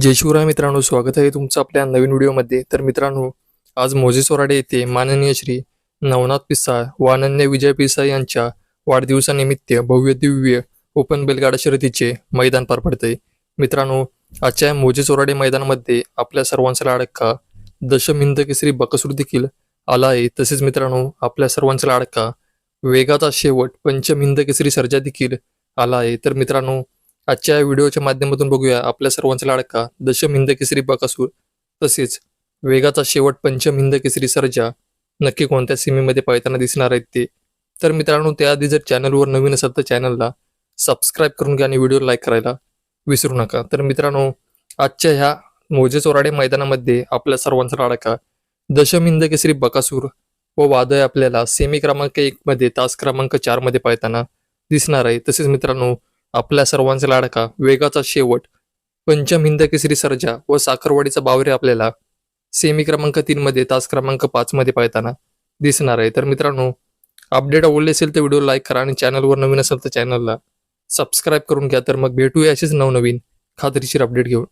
जय शिवराय मित्रांनो स्वागत आहे तुमचं आपल्या नवीन व्हिडिओमध्ये. तर मित्रांनो आज मोजे सोराडे येथे माननीय श्री नवनाथ पिसाळ व अनन्य विजय पिसाळ यांच्या वाढदिवसानिमित्त भव्य दिव्य ओपन बैलगाडा शर्यतीचे मैदान पार पडते मित्रांनो आजच्या या चोराडे मैदानामध्ये आपल्या सर्वांचा लाडका दशमिंद केसरी बकसूर देखील आला आहे. तसेच मित्रांनो आपल्या सर्वांचा लाडका वेगाचा शेवट पंचमिंद केसरी सर्जा देखील आला आहे. तर मित्रांनो आजच्या या व्हिडिओच्या माध्यमातून बघूया. आपल्या सर्वांचा लाडका दशम हिंद केसरी बकासूर तसेच वेगाचा शेवट पंचम हिंद केसरी सर्जा नक्की कोणत्या सीमेमध्ये पाळताना दिसणार आहेत ते? तर मित्रांनो त्याआधी जर चॅनलवर नवीन असाल तर चॅनलला सबस्क्राईब करून घ्या आणि व्हिडिओ लाईक करायला विसरू नका. तर मित्रांनो आजच्या ह्या मोजे चोराडे मैदानामध्ये आपल्या सर्वांचा लाडका दशम हिंद केसरी बकासूर व वादळ आपल्याला सेमी क्रमांक एक मध्ये तास क्रमांक चारमध्ये पाळताना दिसणार आहे. तसेच मित्रांनो आपल्या सर्वांचा लाडका वेगाचा शेवट पंचम हिंद केसरी सर्जा व साखरवाडीचा बावरे आपल्याला सेमी क्रमांक तीन मध्ये तास क्रमांक पाच मध्ये पाळताना दिसणार आहे. तर मित्रांनो अपडेट आवडले असेल तर व्हिडिओ लाईक करा आणि चॅनलवर नवीन असेल तर चॅनलला सबस्क्राईब करून घ्या. तर मग भेटूया असेच नवनवीन खात्रीशीर अपडेट घेऊन.